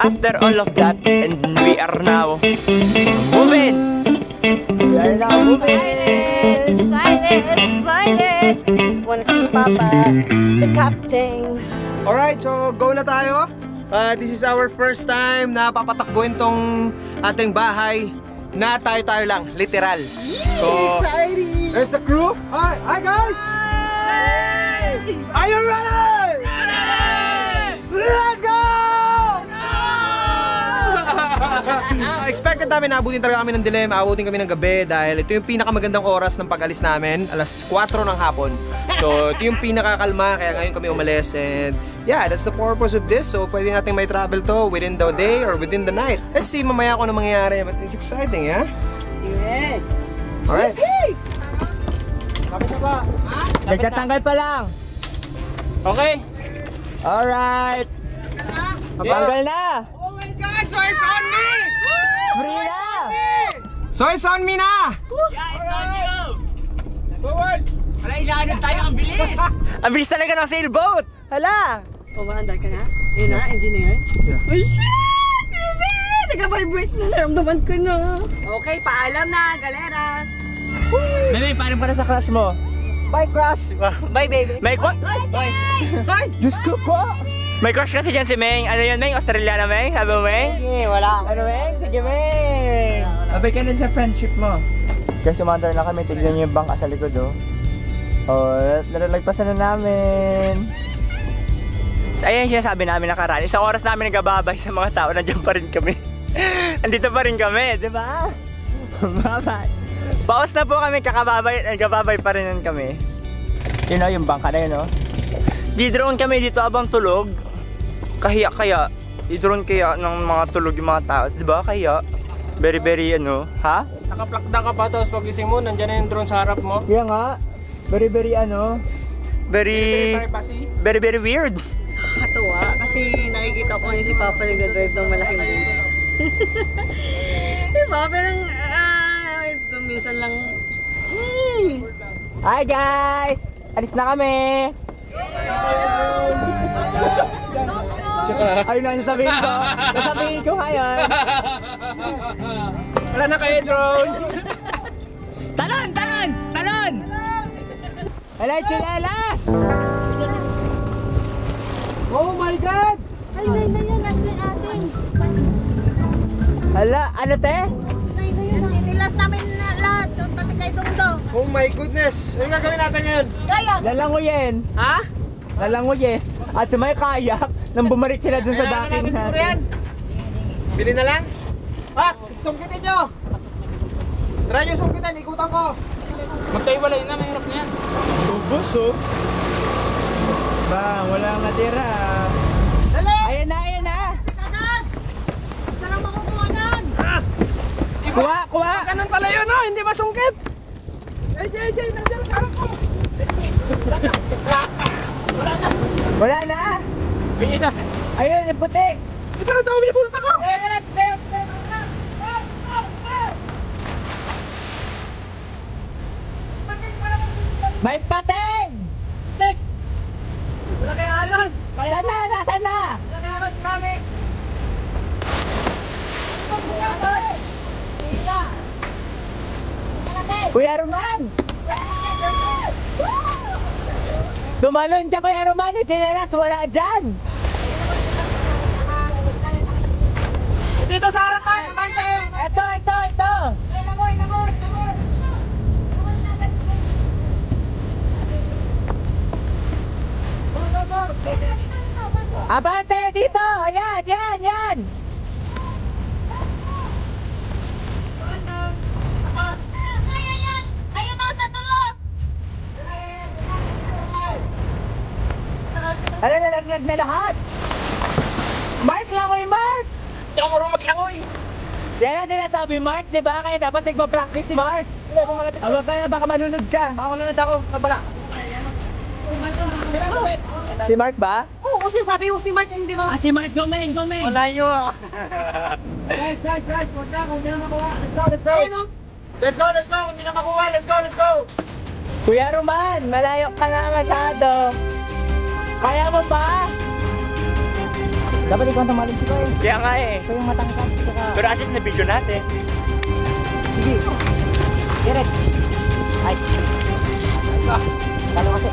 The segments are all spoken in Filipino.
After all of that, and we are now moving! We are now moving! Excited, excited! Wanna see Papa, the captain. Alright, so go na tayo. Uh, this is our first time na papatakbuhin tong ating bahay na tayo-tayo lang, literal. So, Exciting! there's the crew. Hi, hi guys! Are you ready? Let's go! Ah, expected namin na abutin talaga kami ng dilemma, abutin kami ng gabi dahil ito yung pinakamagandang oras ng pag-alis namin, alas 4 ng hapon. So, ito yung pinakakalma, kaya ngayon kami umalis and yeah, that's the purpose of this. So, pwede natin may travel to within the day or within the night. Let's see mamaya kung ano mangyayari, but it's exciting, yeah? Yes! Alright. Kapit na ba? Nagtatanggal pa lang! Okay. Alright! Matanggal na! Oh God! So it's on me! Free na! So it's on me na! Ang bilis talaga ng sailboat! Hala! O, mahanda ka na? Yun na, engine na yan? Yeah. Ay, shit! Grabe! Nag-vibrate na, naramdaman ko na. Okay, paalam na, galera. Meme, paano para sa crush mo? Bye, crush. Bye, baby. May, ko- Diyos ko po! May crush kasi dyan si Meng. Ano yun, Meng? Australiana, Meng? Sabi mo, Meng? Eh, wala Ano, Meng? Sige, Meng! Abay ka na sa friendship mo. Kasi umandar na kami, tignan niyo yung bangka sa likod, oh. Oh, nalalagpasan na namin. Ayan yung sinasabi namin nakaraan. Isang oras namin nagababay sa mga tao, nandiyan pa rin kami. Andito pa rin kami, di ba? Bye-bye. Paus na po kami, kakababay, nagababay pa rin kami. Yun, oh, yung bangka na yun, oh. Di-drone kami dito abang tulog. Kahiya kaya. I-drone kaya ng mga tulog yung mga tao. Di ba? Kaya. Very, very ano. Ha? Nakaplakda ka pa tapos pagising mo, nandyan na yung drone sa harap mo. Kaya nga, very, very, ano, Very, Privacy. very, very weird. Nakakatuwa kasi nakikita ko ngayon si Papa nag-drive ng malaking boat. diba? Pero ah, ito minsan lang... Hi guys! Alis na kami! Ayun na, sasabihin ko. Sasabihin ko ngayon. Wala na kayo drone! Talon! Talon! Talon! Alay, chinelas! Oh my God! Ay, nay na yun, yung atin. Hala, ano te? Yun. Inilas namin na lahat, pati kay Dongdong. Oh my goodness! Ano gagawin natin ngayon? Kaya, Lalanguyin. Ha? Lalanguyin. At sa may kayak, nang bumalik sila dun sa Kailangan dating natin siguro yan. Bili na lang? Pak! Sungkitin nyo! Try nyo sungkitin, ikutan ko! Magkaiwalay na, mahirap na yan. Ubus oh. Bang, wala nga tira. Dali! Ayan na, ayan na. Isa lang makukuha niyan. Kuha, kuha. Ganun pala yun, oh! Hindi masungkit! Wala na. Ayun, yung putik. Ito na dami bulta ko! May pating! Tik! Wala kaya alon! Saan na? Nasaan na? Wala kaya alon, promise! Kuya Roman! Tumalon ka Kuya Roman! Yung chinelas wala dyan! Dito sa harap tayo! Bante! Ito, ito, ito! Abante! Dito! Ayan! Yan! Yan! Kaya yan! Ayun o, sa tulog! Ano na naglag na lahat? Mark langoy, Mark! Hindi ako marunong maglangoy! Yan ang sinasabi, Mark, di ba? Kaya dapat nagpa-practice si Mark. Aba, kaya baka manunod ka. Ako nunod ako, mabala. Si Mark ba? Oo, siya sabi ko si Mark hindi ko. Ah, si Mark, gomeng, gomeng! Wala nyo ah! Guys, guys, guys! Huwag na, kung hindi na makuha. Let's go, let's go! Ayun. Let's go, let's go! Kung hindi na makuha, let's go, let's go! Kuya Roman, malayo ka na masyado. Kaya mo ba? Dapat ikaw ang tumalon sila eh. Kaya nga eh. Ikaw yung matangkad. Saka, Pero at least na-video natin. sige. Direct. Ay. Ah, talo kasi.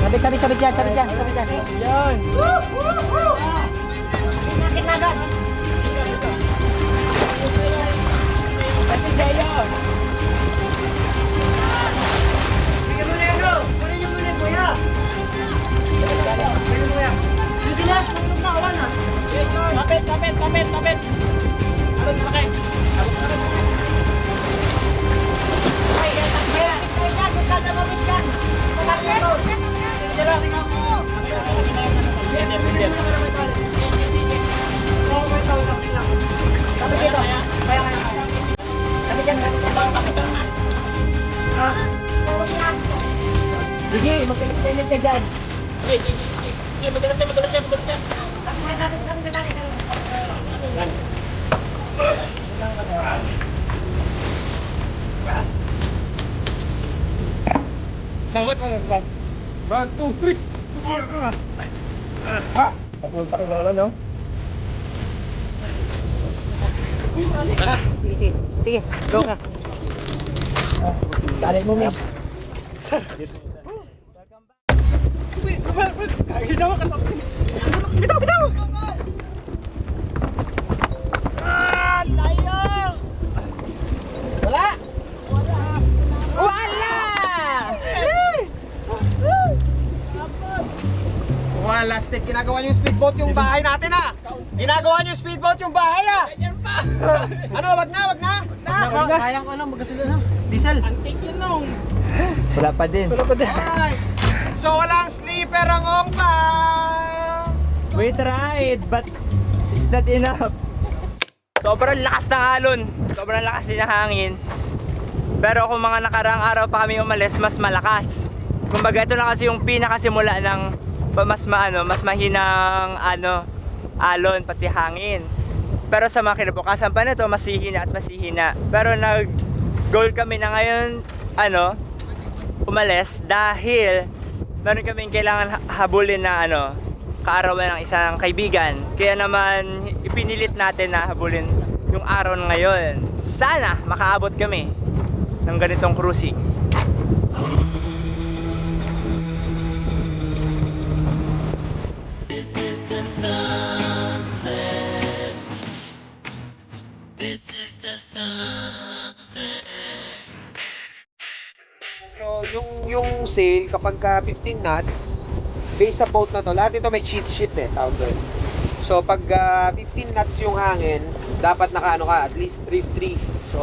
Sabit, sabit, sabit yan, sabit yan, sabit yan. Yan. Kinagat. Kasi kayo. Bigyan mo na yun, oh. Kunin niyo muna kuya. Na, sumunod na, awan na. Kapit, kapit, kapit, kapit. Aron na kayo. Sige, magkalit ka dyan. Magalat yan, magalat yan, magalat yan. Nawat mo na One, two, three. Ha? Papunta ka na no? Sige, sige, go ka. Talin mo, Mim. Wala, stick. Ginagawa niyo yung speedboat yung bahay natin ah. Ginagawa niyo yung speedboat yung bahay ah. ano, wag na, wag na. Sayang ko lang, magkasulun na. Diesel. Antik yun nung. Wala pa din. Alright. So, walang sleeper ang ongpa. We tried, but it's not enough. Sobrang lakas ng alon. Sobrang lakas din ng hangin. Pero kung mga nakaraang araw pa kami umalis, mas malakas. Kumbaga ito na kasi yung pinakasimula ng mas maano, mas mahinang ano, alon pati hangin. Pero sa mga kinabukasan pa nito, mas hihina at mas hihina. Pero nag goal kami na ngayon ano, umalis dahil meron kaming kailangan ha- habulin na ano, kaarawan ng isang kaibigan. Kaya naman ipinilit natin na habulin yung araw na ngayon. Sana makaabot kami ng ganitong cruising. So, yung sail, kapag ka 15 knots, base sa boat na to, lahat ito may cheat sheet eh, tawag doon. So, pag ah, 15 knots yung hangin, dapat naka ano ka, at least reef 3. So,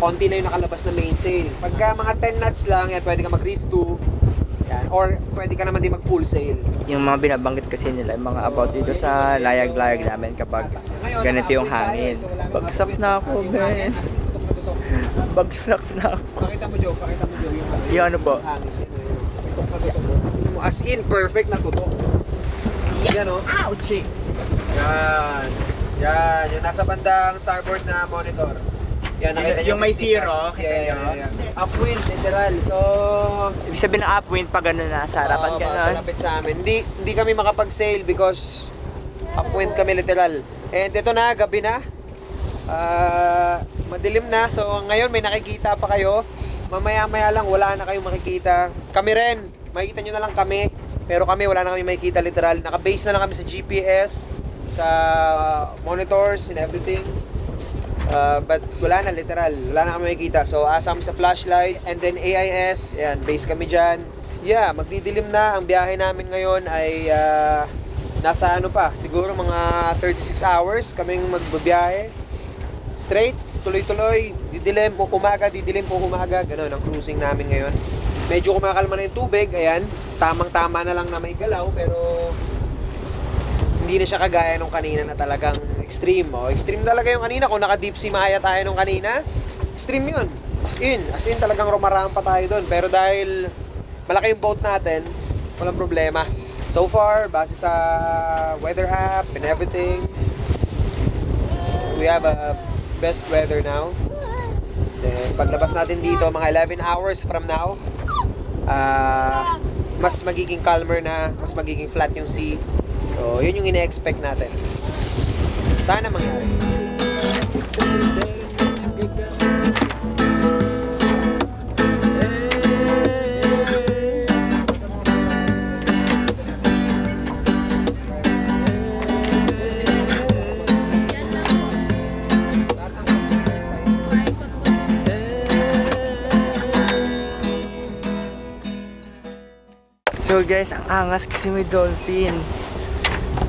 konti na yung nakalabas na main sail. Pagka mga 10 knots lang, yan, pwede ka mag reef 2. Yan. Or, pwede ka naman din mag full sail. Yung mga binabanggit kasi nila, yung mga about dito sa layag-layag namin kapag Ngayon, ganito yung naka-update tayo, hangin. so Bagsak na ako, hangin, tutok. Bagsak na ako. Pakita mo, Joe. Pakita mo, Joe. Yung, Yung ano po? hangin. Na. As in, perfect na tutok. Yan, oh. Ouchie! Yan. Yan. Yung nasa bandang starboard na monitor. Yan, nakita niyo Yung may 50 zero, knots. kita Yeah, niyo? yeah, yeah. Upwind, literal. So, Ibig sabihin ng upwind pag ano na, sa harapan oo, gano'n. malapit sa amin. Hindi, hindi kami makapag-sail because upwind kami literal. And ito na, gabi na. Ah, madilim na. So, ngayon may nakikita pa kayo. Mamaya-maya lang, wala na kayong makikita. Kami rin, makikita nyo na lang kami. Pero kami, wala na kami makikita literal. Naka-base na lang kami sa GPS, sa monitors and everything. Uh, but wala na, literal. Wala na kami makikita. So, asam sa flashlights and then AIS. Ayan, base kami dyan. Yeah, magdidilim na. Ang biyahe namin ngayon ay ah, nasa ano pa, siguro mga 36 hours kaming magbabiyahe. Straight, tuloy-tuloy, didilim po umaga, didilim po umaga. Ganun ang cruising namin ngayon. Medyo kumakalma na yung tubig, ayan. Tamang-tama na lang na may galaw, pero hindi na siya kagaya nung kanina na talagang extreme. Oh, extreme talaga yung kanina. Kung naka deep sea mahaya tayo nung kanina, extreme yun. As in, as in talagang rumarampa tayo doon. Pero dahil malaki yung boat natin, walang problema. So far, base sa weather app and everything, we have a best weather now. Then, paglabas natin dito, mga 11 hours from now, ah, mas magiging calmer na, mas magiging flat yung sea. So, yun yung ine-expect natin. Sana mangyari. Guys, ang angas kasi may dolphin.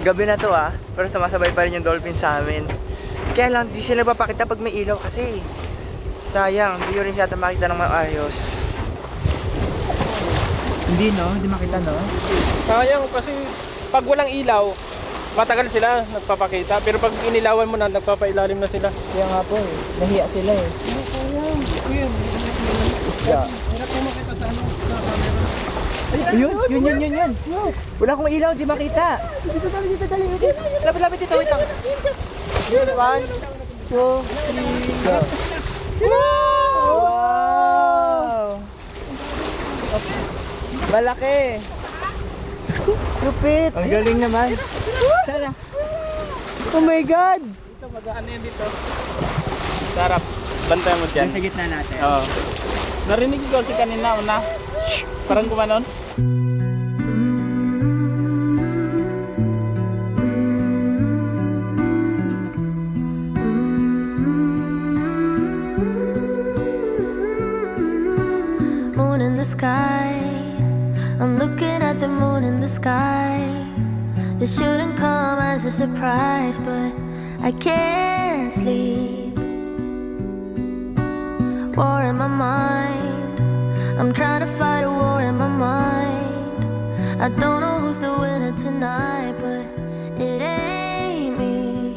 Gabi na to ah, pero sumasabay pa rin yung dolphin sa amin. Kaya lang, di sila papakita pag may ilaw kasi. Sayang, di yun rin siya makita ng maayos. Hindi no, hindi makita no. Sayang kasi pag walang ilaw, matagal sila nagpapakita. Pero pag inilawan mo na, nagpapailalim na sila. Kaya nga po eh, nahiya sila eh. Isda. Yun, yun, yun, yun, yun. Wala akong ilaw, di makita. Lapit-lapit dito, wait lang. Yun, one, two, three, go. Wow! Malaki! Lupit! Ang galing naman. Sana. Oh my God! Dito, magaan yan dito. Sarap. Bantayan mo dyan. Sa gitna natin. Oo. Narinig ko kasi kanina una. Parang gumanon. moon in the sky. I'm looking at the moon in the sky. This shouldn't come as a surprise, but I can't sleep. War in my mind. I'm trying to fight a war in my mind. I don't know who's the winner tonight, but it ain't me.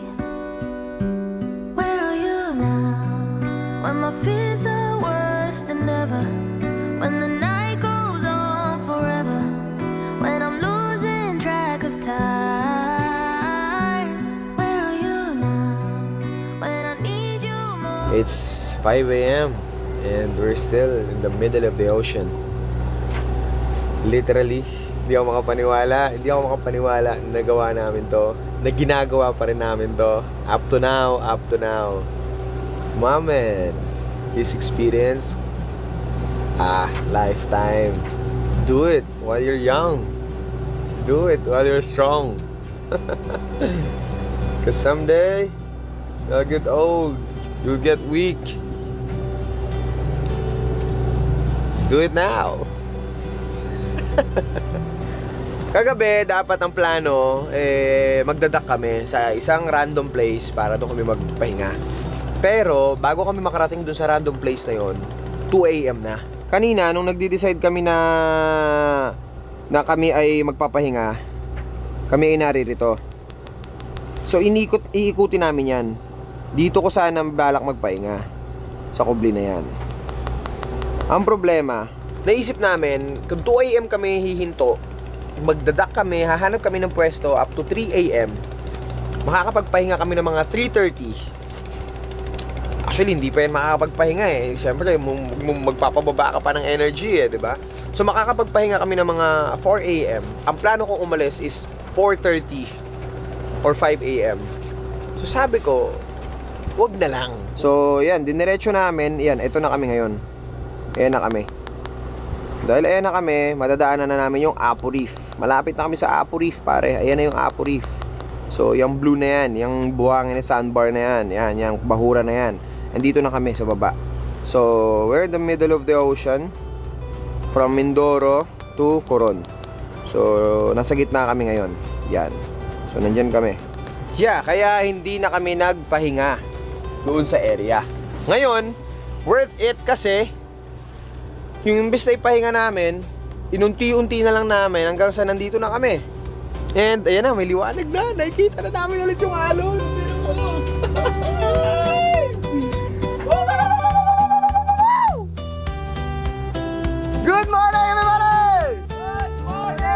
Where are you now? When my fears are worse than ever. When the night goes on forever. When I'm losing track of time. Where are you now? When I need you more. It's 5 a.m. and we're still in the middle of the ocean. Literally, hindi ako makapaniwala. Hindi ako makapaniwala na nagawa namin to. Na ginagawa pa rin namin to. Up to now, up to now. Mamen, this experience, ah, lifetime. Do it while you're young. Do it while you're strong. Because someday, you'll get old. You'll get weak. Do it now. Kagabi, dapat ang plano, eh, magdadak kami sa isang random place para doon kami magpahinga. Pero, bago kami makarating doon sa random place na yon 2 a.m. na. Kanina, nung nagde-decide kami na na kami ay magpapahinga, kami ay naririto. So, inikot, iikutin namin yan. Dito ko sana balak magpahinga. Sa kubli na yan. Ang problema, naisip namin, kung 2 a.m. kami hihinto, magdadak kami, hahanap kami ng pwesto up to 3 a.m. Makakapagpahinga kami ng mga 3.30. Actually, hindi pa yan makakapagpahinga eh. Siyempre, magpapababa ka pa ng energy eh, di ba? So, makakapagpahinga kami ng mga 4 a.m. Ang plano kong umalis is 4.30 or 5 a.m. So, sabi ko, wag na lang. So, yan, diniretso namin. Yan, ito na kami ngayon. Ayan na kami. Dahil ayan na kami, madadaanan na namin yung Apo Reef. Malapit na kami sa Apo Reef, pare. Ayan na yung Apo Reef. So, yung blue na yan, yung buhangin na sandbar na yan, yan, yung bahura na yan. Andito na kami sa baba. So, we're in the middle of the ocean from Mindoro to Coron. So, nasa gitna kami ngayon. Yan. So, nandyan kami. Yeah, kaya hindi na kami nagpahinga doon sa area. Ngayon, worth it kasi yung imbes na ipahinga namin, inunti-unti na lang namin hanggang sa nandito na kami. And ayan na, may liwanag na. Nakikita na namin ulit yung alon. Good morning, everybody! Good morning!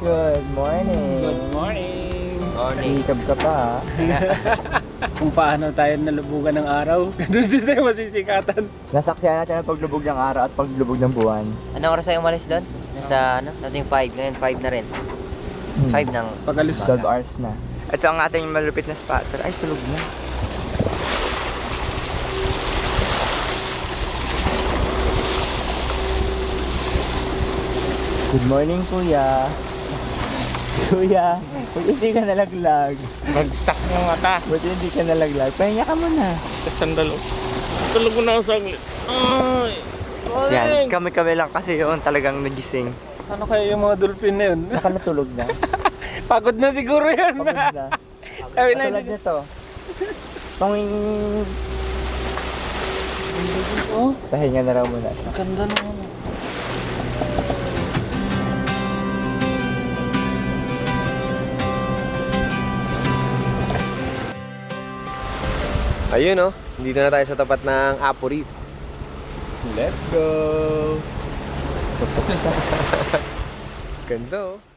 Good morning. Good morning. Hihikab ka pa ha. Kung paano tayo nalubugan ng araw. Doon din tayo masisikatan. Nasaksihan natin ang paglubog ng araw at paglubog ng buwan. Anong oras tayo umalis doon? Nasa ano? Dating 5. Ngayon 5 na rin. 5 ng... Pag-alis 12 hours na. Ito ang ating malupit na spotter. Ay, tulog na. Good morning, kuya. Kuya, buti hindi ka nalaglag. Bagsak ng mata. Buti hindi ka nalaglag. Pahinga ka muna. Sandalo. Tulog ko na ako saglit. Ay! Yan, kami-kami lang kasi yun talagang nagising. Ano kaya yung mga dolphin na yun? Baka natulog na. Pagod na siguro yan. Pagod na. Sabi na, Katulad nito. Tunging... Oh, Pahinga na raw muna siya. ganda naman. Ayun oh, dito na tayo sa tapat ng Apo Reef. Let's go! Ganda oh.